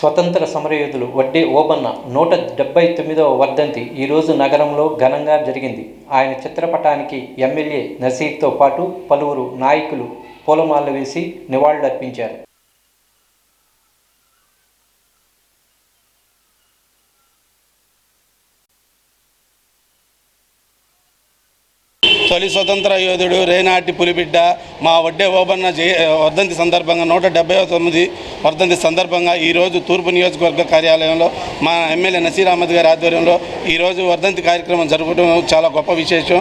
స్వతంత్ర సమరయోధులు వడ్డే ఓబన్న నూట డెబ్బై తొమ్మిదవ వర్ధంతి ఈరోజు నగరంలో ఘనంగా జరిగింది. ఆయన చిత్రపటానికి ఎమ్మెల్యే నసీర్తో పాటు పలువురు నాయకులు పూలమాలలు వేసి నివాళులర్పించారు. తొలి స్వతంత్ర యోధుడు రేనాటి పులిబిడ్డ మా వడ్డే ఓబన్న జయ వర్ధంతి సందర్భంగా నూట డెబ్బై తొమ్మిది వర్ధంతి సందర్భంగా ఈరోజు తూర్పు నియోజకవర్గ కార్యాలయంలో మా ఎమ్మెల్యే నసీర్ అహ్మద్ గారి ఆధ్వర్యంలో ఈరోజు వర్ధంతి కార్యక్రమం జరపడం చాలా గొప్ప విశేషం.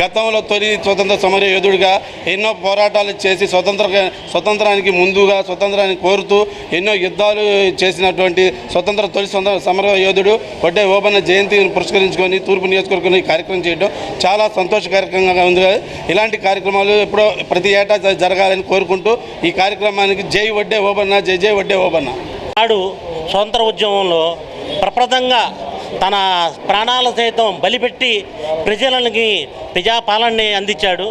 గతంలో తొలి స్వతంత్ర సమర యోధుడిగా ఎన్నో పోరాటాలు చేసి స్వతంత్ర స్వతంత్రానికి ముందుగా స్వతంత్రాన్ని కోరుతూ ఎన్నో యుద్ధాలు చేసినటువంటి స్వతంత్ర తొలి స్వతంత్ర సమర యోధుడు వడ్డే ఓబన్న జయంతిని పురస్కరించుకొని తూర్పు నియోజకవర్గంలో ఈ కార్యక్రమం చేయడం చాలా సంతోషకరంగా ఉంది ఇలాంటి కార్యక్రమాలు ఎప్పుడో ప్రతి ఏటా జరగాలని కోరుకుంటూ ఈ కార్యక్రమానికి జై వడ్డే ఓబన్న జై జై వడ్డే ఓబన్న. నాడు స్వతంత్ర ఉద్యమంలో ప్రప్రదంగా తన ప్రాణాల సైతం బలిపెట్టి ప్రజలకి ప్రజాపాలనని అందించాడు.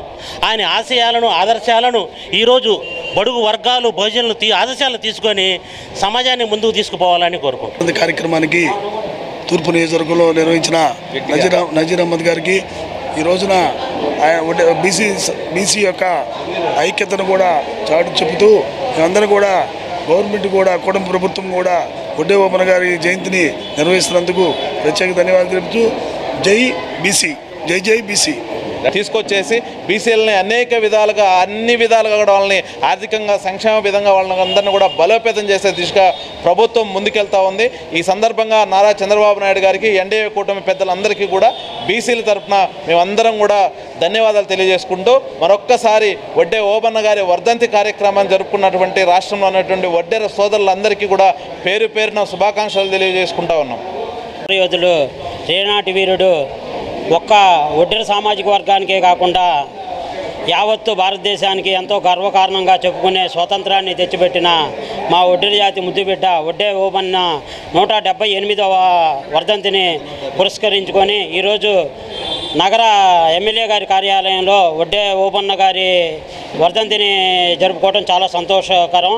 ఆయన ఆశయాలను ఆదర్శాలను ఈరోజు బడుగు వర్గాలు భోజనాలు తీ ఆదర్శాలను తీసుకొని సమాజాన్ని ముందుకు తీసుకుపోవాలని కోరుకుంటున్నాను. ఈ కార్యక్రమానికి తూర్పు నియోజకవర్గంలో నిర్వహించిన నజీర్ నజీర్ అహ్మద్ గారికి ఈ రోజున బీసీ బీసీ యొక్క ఐక్యతను కూడా చాటు చెబుతూ మేమందరం కూడా గవర్నమెంట్ కూడా కూటమి ప్రభుత్వం కూడా ఒడ్డే ఓపెన గారి జయంతిని నిర్వహిస్తున్నందుకు ప్రత్యేక ధన్యవాదాలు తెలుపుతూ జై బీసీ జై జై బీసీ. తీసుకొచ్చేసి బీసీలని అనేక విధాలుగా అన్ని విధాలుగా కూడా వాళ్ళని ఆర్థికంగా సంక్షేమ విధంగా వాళ్ళని అందరినీ కూడా బలోపేతం చేసే దిశగా ప్రభుత్వం ముందుకెళ్తా ఉంది. ఈ సందర్భంగా నారా చంద్రబాబు నాయుడు గారికి ఎన్డీఏ కూటమి పెద్దలందరికీ కూడా బీసీల తరఫున మేమందరం కూడా ధన్యవాదాలు తెలియజేసుకుంటూ మరొక్కసారి వడ్డే ఓబన్న గారి వర్ధంతి కార్యక్రమాన్ని జరుపుకున్నటువంటి రాష్ట్రంలో ఉన్నటువంటి వడ్డేర సోదరులందరికీ కూడా పేరు పేరున శుభాకాంక్షలు తెలియజేసుకుంటా ఉన్నాం. యోధుడు రేనాటి వీరుడు ఒక్క ఒడ్డెర సామాజిక వర్గానికే కాకుండా యావత్తు భారతదేశానికి ఎంతో గర్వకారణంగా చెప్పుకునే స్వాతంత్రాన్ని తెచ్చిపెట్టిన మా ఒడ్డెర జాతి ముద్దుబిడ్డ ఒడ్డే ఓమన్న నూట డెబ్బై ఎనిమిదవ వర్ధంతిని పురస్కరించుకొని ఈరోజు నగర ఎమ్మెల్యే గారి కార్యాలయంలో ఒడ్డే ఓబన్న గారి వర్ధంతిని జరుపుకోవడం చాలా సంతోషకరం.